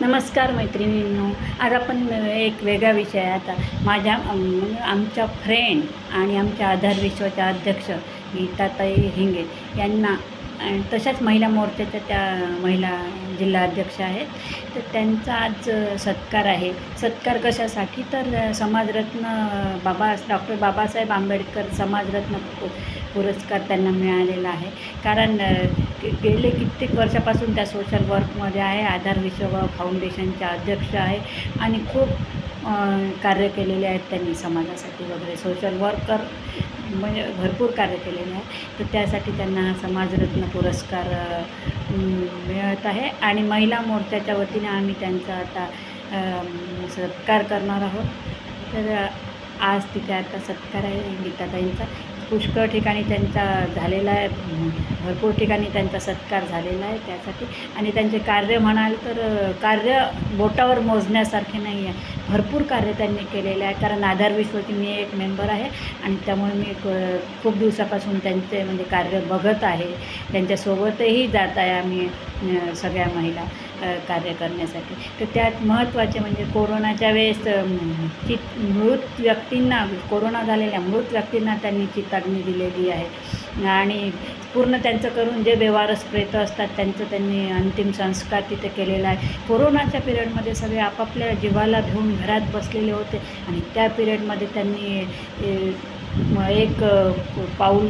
नमस्कार मैत्रिणींनो आज आपण एक वेगळा विषय आहे आता माझ्या आमच्या फ्रेंड आणि आमच्या आधार विश्वाच्या अध्यक्ष गीताताई हिंगे यांना आणि तशाच महिला मोर्चाच्या त्या महिला जिल्हा अध्यक्ष आहेत. तर त्यांचा आज सत्कार आहे. सत्कार कशासाठी? तर समाजरत्न बाबा डॉक्टर बाबासाहेब आंबेडकर समाजरत्न पुरस्कार त्यांना मिळालेला आहे. कारण गेले कित्येक वर्षापासून त्या सोशल वर्कमध्ये आहे. आधार विश्व फाउंडेशनच्या अध्यक्ष आहे आणि खूप कार्य केलेले आहेत त्यांनी समाजासाठी वगैरे. सोशल वर्कर म्हणजे भरपूर कार्य केलेले आहे. तर त्यासाठी त्यांना हा समाजरत्न पुरस्कार मिळत आहे. आणि महिला मोर्चाच्या वतीने आम्ही त्यांचा आता सत्कार करणार आहोत. तर आज तिथे आता सत्कार आहे गीताताईंचा. पुष्कळ ठिकाणी त्यांचा झालेला आहे. भरपूर ठिकाणी त्यांचा सत्कार झालेला आहे त्यासाठी. आणि त्यांचे कार्य म्हणाल तर कार्य बोटावर मोजण्यासारखे नाही आहे. भरपूर कार्य त्यांनी केलेले आहे. कारण आधार विश्वची मी एक मेंबर आहे. आणि त्यामुळे मी क- खूप दिवसापासून त्यांचे म्हणजे कार्य बघत आहे. त्यांच्यासोबतही जात आहे आम्ही सगळ्या महिला. कार्य करण्यासाठी. तर त्यात महत्त्वाचे म्हणजे कोरोनाच्या वेळेस चित मृत व्यक्तींना कोरोना झालेल्या मृत व्यक्तींना त्यांनी चिताग्नी दिलेली आहे. आणि पूर्ण त्यांचं करून जे व्यवहारच प्रेत असतात त्यांचं त्यांनी अंतिम संस्कार तिथे केलेला आहे. कोरोनाच्या पिरियडमध्ये सगळे आपापल्या जीवाला घेऊन घरात बसलेले होते आणि त्या पिरियडमध्ये त्यांनी एक पाऊल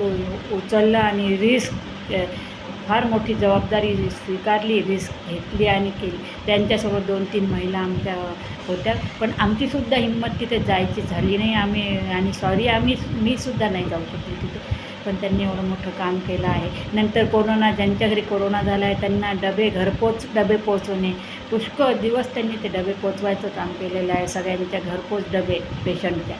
उचललं आणि रिस्क फार मोठी जबाबदारी स्वीकारली रिस्क घेतली आणि केली. त्यांच्यासोबत दोन तीन महिला आमच्या होत्या. पण आमचीसुद्धा हिंमत तिथे जायची झाली नाही. आम्ही आणि सॉरी आम्ही मीसुद्धा नाही जाऊ शकली तिथे. पण त्यांनी एवढं मोठं काम केलं आहे. नंतर कोरोना ज्यांच्या घरी कोरोना झाला आहे त्यांना डबे घरपोच डबे पोचवणे. पुष्कळ दिवस त्यांनी ते डबे पोचवायचं काम केलेलं आहे. सगळ्यांच्या घरपोच डबे पेशंटच्या.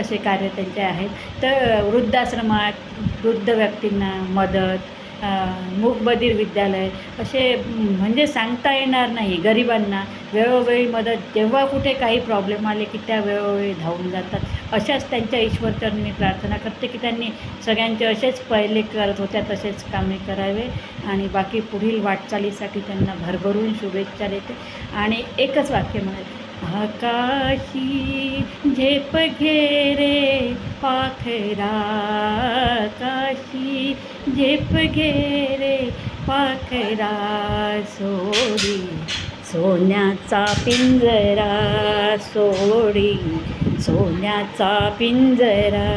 असे कार्य त्यांचे आहेत. तर वृद्धाश्रमात वृद्ध व्यक्तींना मदत मूकबधीर विद्यालय असे म्हणजे सांगता येणार नाही गरिबांना. वेळोवेळी मदत जेव्हा कुठे काही प्रॉब्लेम आले की त्या वेळोवेळी धावून जातात. अशाच त्यांच्या ईश्वरचरणी मी प्रार्थना करते की त्यांनी सगळ्यांचे असेच पहिले करत होत्या तसेच कामे करावे आणि बाकी पुढील वाटचालीसाठी त्यांना भरभरून शुभेच्छा देते. आणि एकच वाक्य म्हणाले आकाशी झेप घेरे पाखरा काशी झेप घेरे पाखरा सोडी सोन्याचा पिंजरा सोडी सोन्याचा पिंजरा